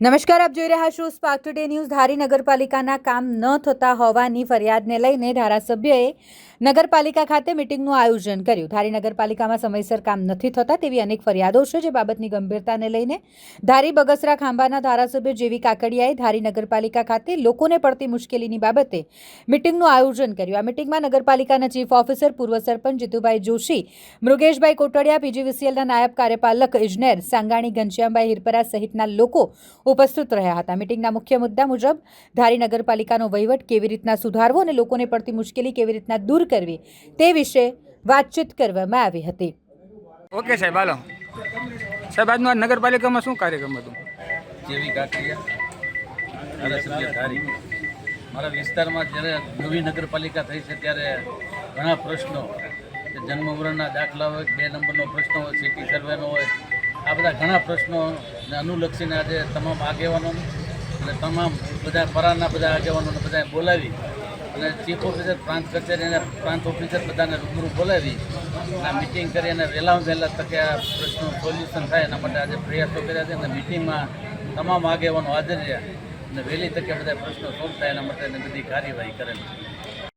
નમસ્કાર, આપ જોઈ રહ્યા છો સ્પાર્ક ટુડે ન્યૂઝ ધારી નગરપાલિકાના કામ ન થતા હોવાની ફરિયાદને લઈને ધારાસભ્યએ નગરપાલિકા ખાતે મિટિંગનું આયોજન કર્યું. ધારી નગરપાલિકામાં સમયસર કામ નથી થતા તેવી અનેક ફરિયાદો છે જે બાબતની ગંભીરતાને લઈને ધારી બગસરા ખાંભાના ધારાસભ્ય જેવી કાકડિયાએ ધારી નગરપાલિકા ખાતે લોકોને પડતી મુશ્કેલીની બાબતે મિટિંગનું આયોજન કર્યું. આ મિટિંગમાં નગરપાલિકાના ચીફ ઓફિસર, પૂર્વ સરપંચ જીતુભાઈ જોશી, મૃગેશભાઈ કોટડિયા, પીજીવીસીએલના નાયબ કાર્યપાલક ઇજનેર સાંગાણી, ઘનશ્યામભાઈ હિરપરા સહિતના લોકો ઉપસ્થિત રહ્યા હતા. મિટિંગના મુખ્ય મુદ્દા મુજબ ધારી નગરપાલિકાનો વહીવટ કેવી રીતના સુધારવો અને લોકોને પડતી મુશ્કેલી કેવી રીતના દૂર કરવી. તે વિશે વાતચીત કરવામાં આવી હતી. ઓકે સાહેબ હાલો. સાહેબ આજનું આ નગરપાલિકામાં શું કાર્યક્રમ હતું? જેવી કાકરિયા ધારાસભ્ય ધારી. મારા વિસ્તારમાં જ્યારે નવી નગરપાલિકા થઈ છે ત્યારે ઘણા પ્રશ્નો જન્મ મરણના દાખલા હોય બે નંબરનો પ્રશ્ન હોય સિટી સર્વેનો હોય આ બધા ઘણા પ્રશ્નોને અનુલક્ષીને આજે તમામ આગેવાનો અને તમામ બધા પરાના બધા આગેવાનોને બધાએ બોલાવી અને ચીફ ઓફિસર પ્રાંત કચેરી અને પ્રાંત ઓફિસર બધાને રૂબરૂ બોલાવી. આ મિટિંગ કરી અને વહેલામાં વહેલા તકે આ પ્રશ્નો સોલ્યુશન થાય એના માટે આજે પ્રયાસો કર્યા છે અને મિટિંગમાં તમામ આગેવાનો હાજર રહ્યા. અને વહેલી તકે બધા પ્રશ્નો સોલ્વ થાય એના માટે બધી કાર્યવાહી કરેલી